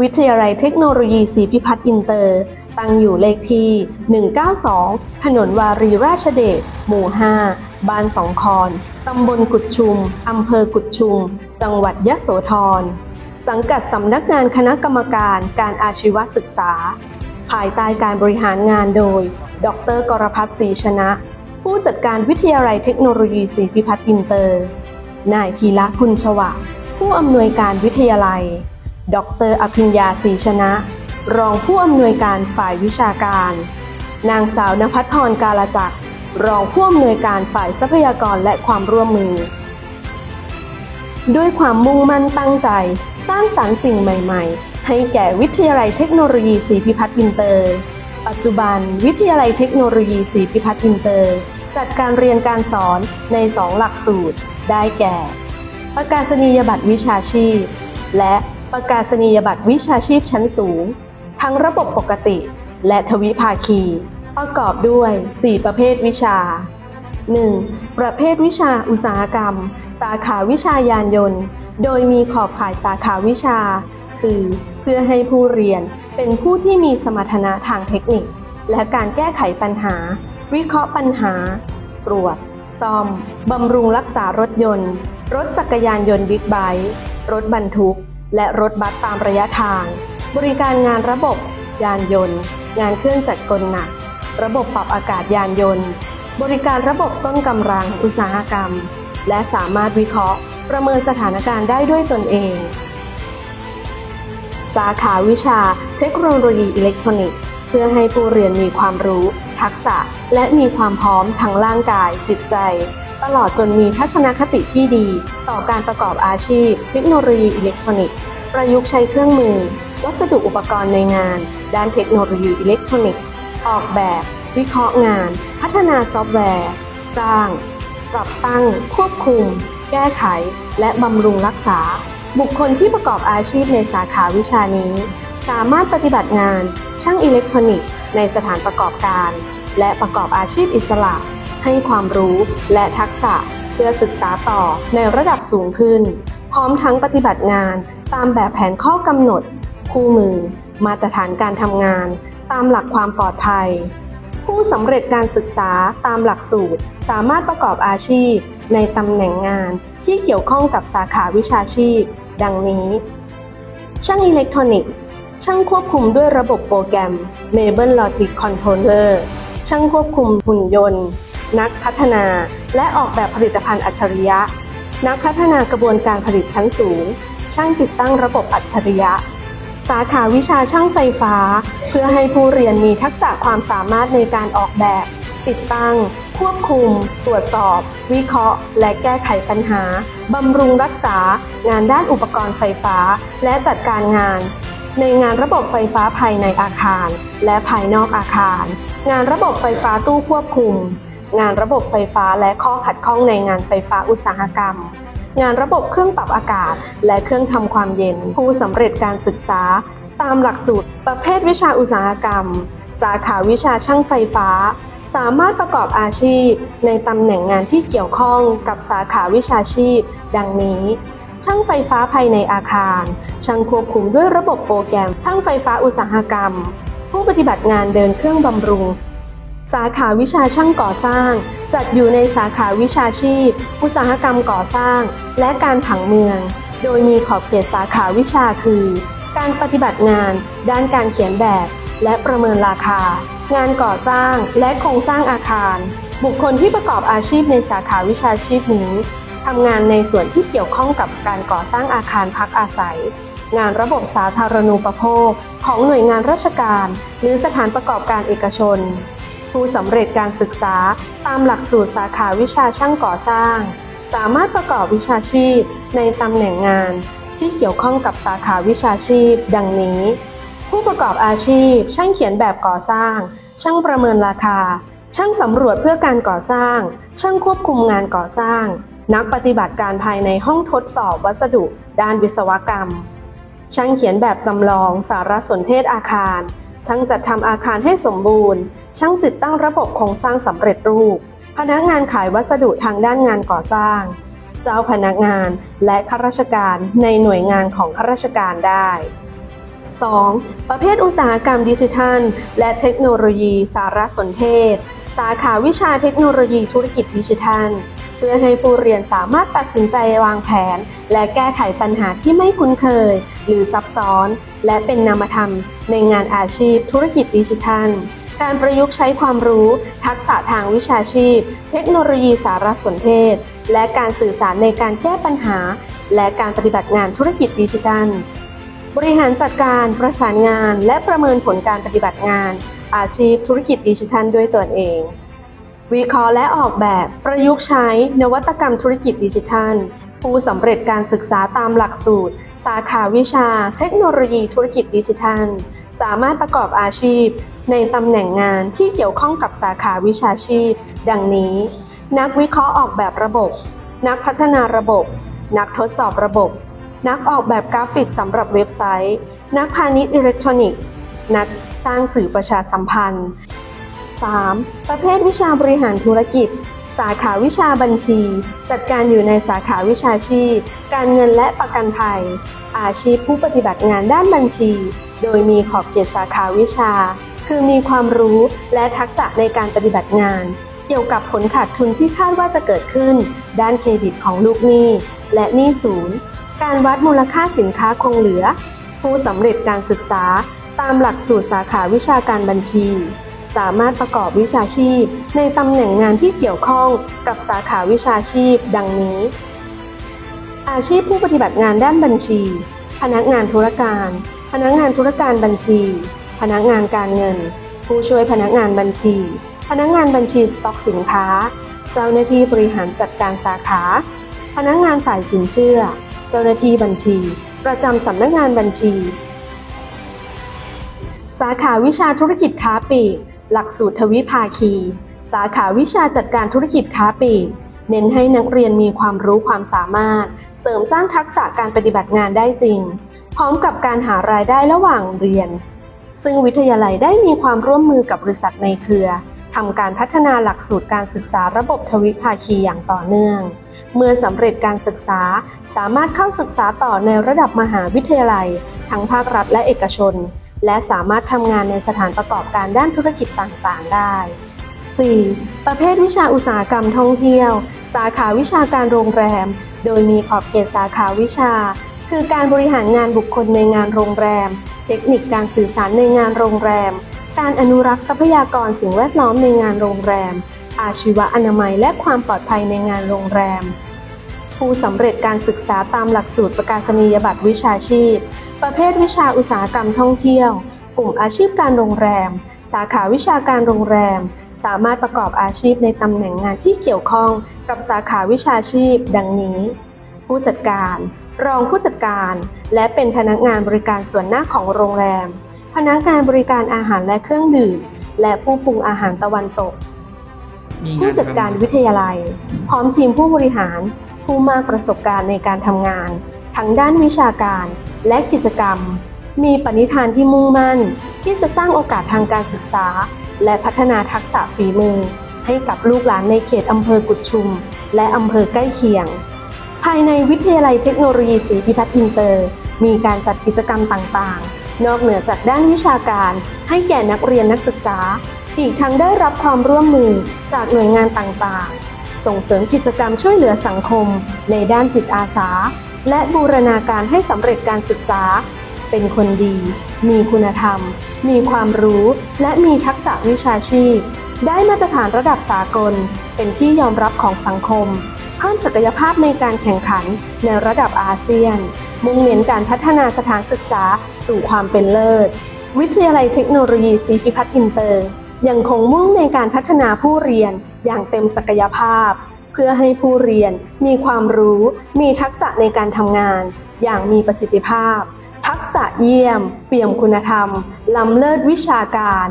วิทยาลัยเทคโนโลยีศรีพิพัฒน์อินเตอร์ ตั้งอยู่เลขที่ 192 ถนนวารีราชเดช หมู่ 5 บ้านสองคอน ตำบลกุดชุม อำเภอกุดชุม จังหวัดยะโสธร สังกัดสำนักงานคณะกรรมการการอาชีวศึกษา ภายใต้การบริหารงานโดย ดรกรพัฒน์ศรีชนะ ผู้จัดการวิทยาลัยเทคโนโลยีศรีพิพัฒน์อินเตอร์ นายธีระคุณชวะ ผู้อำนวยการวิทยาลัย ดรอภิญญาศรีชนะ รองผู้อำนวยการฝ่ายวิชาการ นางสาวนภัทพรกาลจักร รองผู้อำนวยการฝ่ายทรัพยากรและความร่วมมือ ด้วยความมุ่งมั่นตั้งใจ สร้างสรรค์สิ่งใหม่ๆ ให้แก่วิทยาลัยเทคโนโลยีศรีพิพัฒน์อินเตอร์ ปัจจุบัน วิทยาลัยเทคโนโลยีศรีพิพัฒน์อินเตอร์ จัดการเรียนการสอนใน2หลักสูตร ได้แก่ ประกาศนียบัตรวิชาชีพ และ ประกาศนียบัตรวิชาชีพชั้นสูง ทั้งระบบปกติ และทวิภาคี ประกอบด้วย 4 ประเภทวิชา 1. ประเภทวิชาอุตสาหกรรม สาขาวิชายานยนต์ โดยมีขอบข่ายสาขาวิชา คือ เพื่อให้ผู้เรียนเป็นผู้ที่มีสมรรถนะทางเทคนิค และการแก้ไขปัญหา วิเคราะห์ปัญหา ตรวจ ซ่อม บำรุงรักษารถยนต์ รถจักรยานยนต์บิ๊กไบค์ รถบรรทุก และรถบัสตามระยะทาง บริการงานระบบ ยานยนต์ งานเครื่องจักรกลหนัก ระบบปรับอากาศยานยนต์ บริการระบบต้นกำลังอุตสาหกรรม และสามารถวิเคราะห์ ประเมินสถานการณ์ได้ด้วยตนเอง สาขาวิชา เทคโนโลยีอิเล็กทรอนิกส์เพื่อให้ผู้เรียนมีความรู้ ทักษะ และมีความพร้อมทั้งร่างกาย จิตใจตลอดจนมีทัศนคติที่ดี ต่อการประกอบอาชีพ เทคโนโลยีอิเล็กทรอนิกส์ ประยุกต์ใช้เครื่องมือ วัสดุอุปกรณ์ในงาน ด้านเทคโนโลยีอิเล็กทรอนิกส์ ออกแบบ วิเคราะห์งาน พัฒนาซอฟต์แวร์ สร้าง ปรับตั้ง ควบคุม แก้ไข และบำรุงรักษา บุคคลที่ประกอบอาชีพในสาขาวิชานี้ สามารถปฏิบัติงาน ช่างอิเล็กทรอนิกส์ ในสถานประกอบการ และประกอบอาชีพอิสระ ให้ความรู้และทักษะเพื่อศึกษาต่อในระดับสูงขึ้น พร้อมทั้งปฏิบัติงาน ตามแบบแผนข้อกำหนด คู่มือ มาตรฐานการทำงาน ตามหลักความปลอดภัย ผู้สำเร็จการศึกษาตามหลักสูตร สามารถประกอบอาชีพ ในตำแหน่งงานที่เกี่ยวข้องกับสาขาวิชาชีพ ดังนี้ ช่างอิเล็กทรอนิกส์ ช่างควบคุมด้วยระบบโปรแกรม Mabel Logic Controller ช่างควบคุมหุ่นยนต์ นักพัฒนา และออกแบบผลิตภัณฑ์อัจฉริยะ นักพัฒนากระบวนการผลิตชั้นสูง ช่างติดตั้งระบบอัจฉริยะ สาขาวิชาช่างไฟฟ้า เพื่อให้ผู้เรียนมีทักษะความสามารถในการออกแบบ ติดตั้ง ควบคุม ตรวจสอบ วิเคราะห์ และแก้ไขปัญหา บำรุงรักษา งานด้านอุปกรณ์ไฟฟ้า และจัดการงาน ในงานระบบไฟฟ้าภายในอาคาร และภายนอกอาคาร งานระบบไฟฟ้าตู้ควบคุม งานระบบไฟฟ้าและข้อขัดข้องในงานไฟฟ้าอุตสาหกรรม งานระบบเครื่องปรับอากาศ และเครื่องทำความเย็น ผู้สำเร็จการศึกษา ตามหลักสูตร ประเภทวิชาอุตสาหกรรม สาขาวิชาช่างไฟฟ้า สามารถประกอบอาชีพ ในตำแหน่งงานที่เกี่ยวข้องกับสาขาวิชาชีพ ดังนี้ ช่างไฟฟ้าภายในอาคาร ช่างควบคุมด้วยระบบโปรแกรม ช่างไฟฟ้าอุตสาหกรรม ผู้ปฏิบัติงานเดินเครื่องบำรุง สาขาวิชาช่างก่อสร้าง จัดอยู่ในสาขาวิชาชีพ อุตสาหกรรมก่อสร้าง และการผังเมือง โดยมีขอบเขตสาขาวิชาคือ การปฏิบัติงาน ด้านการเขียนแบบ และประเมินราคา งานก่อสร้างและโครงสร้างอาคาร บุคคลที่ประกอบอาชีพในสาขาวิชาชีพนี้ทำงานในส่วนที่เกี่ยวข้องกับการก่อสร้างอาคารพักอาศัย งานระบบสาธารณูปโภค ของหน่วยงานราชการ หรือสถานประกอบการเอกชน ผู้สำเร็จการศึกษาตามหลักสูตรสาขาวิชาช่างก่อสร้าง สามารถประกอบวิชาชีพในตำแหน่งงานที่เกี่ยวข้องกับสาขาวิชาชีพ ดังนี้ ผู้ประกอบอาชีพ ช่างเขียนแบบก่อสร้าง ช่างประเมินราคา ช่างสำรวจเพื่อการก่อสร้าง ช่างควบคุมงานก่อสร้าง นักปฏิบัติการภายในห้องทดสอบวัสดุ ด้านวิศวกรรม ช่างเขียนแบบจำลองสารสนเทศอาคาร ช่างจัดทำอาคารให้สมบูรณ์ ช่างติดตั้งระบบโครงสร้างสำเร็จรูป พนักงานขายวัสดุทางด้านงานก่อสร้าง เจ้าพนักงานและข้าราชการในหน่วยงานของข้าราชการได้ 2. ประเภทอุตสาหกรรมดิจิทัล และเทคโนโลยีสารสนเทศ สาขาวิชาเทคโนโลยีธุรกิจดิจิทัล พื่อให้ผู้เรียนสามารถตัดสินใจวางแผน และแก้ไขปัญหาที่ไม่คุ้นเคย หรือซับซ้อน และเป็นนามธรรม ในงานอาชีพธุรกิจดิจิทัล การประยุกต์ใช้ความรู้ ทักษะทางวิชาชีพ เทคโนโลยีสารสนเทศ และการสื่อสารในการแก้ปัญหา และการปฏิบัติงานธุรกิจดิจิทัล บริหารจัดการประสานงาน และประเมินผลการปฏิบัติงาน อาชีพธุรกิจดิจิทัลด้วยตนเอง วิเคราะห์และออกแบบประยุกต์ใช้นวัตกรรมธุรกิจดิจิทัล ผู้สำเร็จการศึกษาตามหลักสูตร สาขาวิชา เทคโนโลยีธุรกิจดิจิทัล สามารถประกอบอาชีพ ในตำแหน่งงานที่เกี่ยวข้องกับสาขาวิชาชีพ ดังนี้ นักวิเคราะห์ออกแบบระบบ นักพัฒนาระบบ นักทดสอบระบบ นักออกแบบกราฟิกสำหรับเว็บไซต์ นักพาณิชย์อิเล็กทรอนิกส์ นักสร้างสื่อประชาสัมพันธ์ 3. ประเภทวิชาบริหารธุรกิจ สาขาวิชาบัญชี จัดการอยู่ในสาขาวิชาชีพ การเงินและประกันภัย อาชีพผู้ปฏิบัติงานด้านบัญชี โดยมีขอบเขตสาขาวิชา คือมีความรู้และทักษะในการปฏิบัติงาน เกี่ยวกับผลขาดทุนที่คาดว่าจะเกิดขึ้น ด้านเครดิตของลูกหนี้ และหนี้ศูนย์ การวัดมูลค่าสินค้าคงเหลือ ผู้สำเร็จการศึกษา ตามหลักสูตรสาขาวิชาการบัญชี สามารถประกอบวิชาชีพ ในตำแหน่งงานที่เกี่ยวข้องกับสาขาวิชาชีพ ดังนี้ อาชีพผู้ปฏิบัติงานด้านบัญชี พนักงานธุรการ พนักงานธุรการบัญชี พนักงานการเงิน ผู้ช่วยพนักงานบัญชี พนักงานบัญชีสต็อกสินค้า เจ้าหน้าที่บริหารจัดการสาขา พนักงานฝ่ายสินเชื่อ เจ้าหน้าที่บัญชี ประจำสำนักงานบัญชีสาขาวิชาธุรกิจค้าปลีก หลักสูตรทวิภาคี สาขาวิชาจัดการธุรกิจค้าปลีก เน้นให้นักเรียนมีความรู้ความสามารถ เสริมสร้างทักษะการปฏิบัติงานได้จริง พร้อมกับการหารายได้ระหว่างเรียน ซึ่งวิทยาลัยได้มีความร่วมมือกับบริษัทในเครือทำการพัฒนาหลักสูตรการศึกษาระบบทวิภาคีอย่างต่อเนื่อง เมื่อสำเร็จการศึกษาสามารถเข้าศึกษาต่อในระดับมหาวิทยาลัย ทั้งภาครัฐและเอกชน และสามารถทำงานในสถานประกอบการด้านธุรกิจต่างๆ ได้ 4. ประเภทวิชาอุตสาหกรรมท่องเที่ยว สาขาวิชาการโรงแรม โดยมีขอบเขตสาขาวิชา คือการบริหารงานบุคคลในงานโรงแรม เทคนิคการสื่อสารในงานโรงแรม การอนุรักษ์ทรัพยากรสิ่งแวดล้อมในงานโรงแรม อาชีวะอนามัยและความปลอดภัยในงานโรงแรม ผู้สำเร็จการศึกษาตามหลักสูตรประกาศนียบัตรวิชาชีพ ประเภทวิชาอุตสาหกรรมท่องเที่ยว กลุ่มอาชีพการโรงแรม สาขาวิชาการโรงแรม สามารถประกอบอาชีพในตำแหน่งงานที่เกี่ยวข้องกับสาขาวิชาชีพ ดังนี้ ผู้จัดการ รองผู้จัดการ และเป็นพนักงานบริการส่วนหน้าของโรงแรม พนักงานบริการอาหารและเครื่องดื่ม และผู้ปรุงอาหารตะวันตกมีงนผู้จัดการวิทยาลัย พร้อมทีมผู้บริหาร ผู้มากประสบการณ์ในการทำงาน ทั้งด้านวิชาการ และกิจกรรม มีปณิธานที่มุ่งมั่น ที่จะสร้างโอกาสทางการศึกษา และพัฒนาทักษะฝีมือ ให้กับลูกหลานในเขตอำเภอกุดชุม และอำเภอใกล้เคียง ภายในวิทยาลัยเทคโนโลยีศรีพิพัฒน์อินเตอร์ มีการจัดกิจกรรมต่างๆ นอกเหนือจากด้านวิชาการ ให้แก่นักเรียนนักศึกษา อีกทั้งได้รับความร่วมมือจากหน่วยงานต่างๆ ส่งเสริมกิจกรรมช่วยเหลือสังคม ในด้านจิตอาสา และบูรณาการให้สำเร็จการศึกษา เป็นคนดี มีคุณธรรม มีความรู้ และมีทักษะวิชาชีพ ได้มาตรฐานระดับสากล เป็นที่ยอมรับของสังคม เพิ่มศักยภาพในการแข่งขันในระดับอาเซียน มุ่งเน้นการพัฒนาสถานศึกษาสู่ความเป็นเลิศ วิทยาลัยเทคโนโลยีศรีพิพัฒน์อินเตอร์ ยังคงมุ่งในการพัฒนาผู้เรียนอย่างเต็มศักยภาพ เพื่อให้ผู้เรียนมีความรู้ มีทักษะในการทำงาน อย่างมีประสิทธิภาพ ทักษะเยี่ยม เปี่ยมคุณธรรม ล้ำเลิศวิชาการ